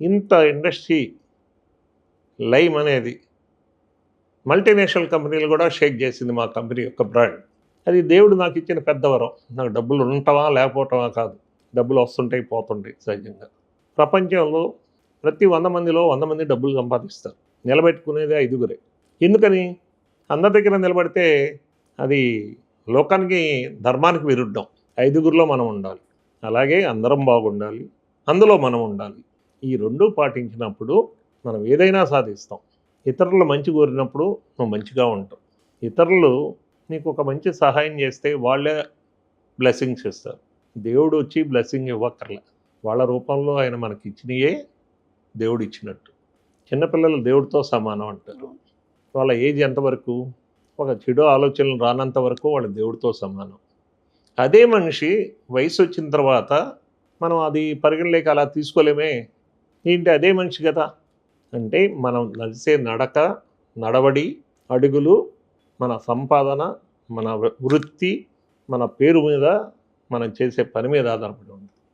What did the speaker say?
ఇంత industry lime అనేది multinational కంపెనీలు కూడా షేక్ చేసింది మా కంపెనీ యొక్క బ్రాండ్. అది దేవుడు నాకు ఇచ్చిన పెద్ద వరం. నాకు డబ్బులు ఉండటమా లేకపోవటమా కాదు. డబ్బులు వస్తుంటాయి పోతుంటాయి సహజంగా. ప్రపంచంలో ప్రతి వంద మందిలో వంద మంది డబ్బులు సంపాదిస్తారు. నిలబెట్టుకునేది ఐదుగురే. ఎందుకని? అందరి దగ్గర నిలబడితే అది లోకానికి ధర్మానికి విరుద్ధం. ఐదుగురిలో మనం ఉండాలి. అలాగే అందరం బాగుండాలి. అందులో మనం ఉండాలి. ఈ రెండు పాటించినప్పుడు మనం ఏదైనా సాధిస్తాం. ఇతరులు మంచి కోరినప్పుడు నువ్వు మంచిగా ఉంటావు. ఇతరులు నీకు ఒక మంచి సహాయం చేస్తే వాళ్ళే బ్లెస్సింగ్స్ ఇస్తారు. దేవుడు వచ్చి బ్లెస్సింగ్ ఇవ్వక్కర్లే. వాళ్ళ రూపంలో ఆయన మనకి ఇచ్చినయే దేవుడు ఇచ్చినట్టు. చిన్నపిల్లలు దేవుడితో సమానం అంటారు. వాళ్ళ ఏజ్ ఎంతవరకు ఒక చెడు ఆలోచనలు రానంత వరకు వాళ్ళ దేవుడితో సమానం. అదే మనిషి వయసు వచ్చిన తర్వాత మనం అది పరిగణలేక అలా తీసుకోలేమే. ఏంటి అదే మనిషి కదా? అంటే మనం నడిచే నడక నడవడి అడుగులు మన సంపాదన మన వృత్తి మన పేరు మీద మనం చేసే పని మీద ఆధారపడి ఉంటుంది.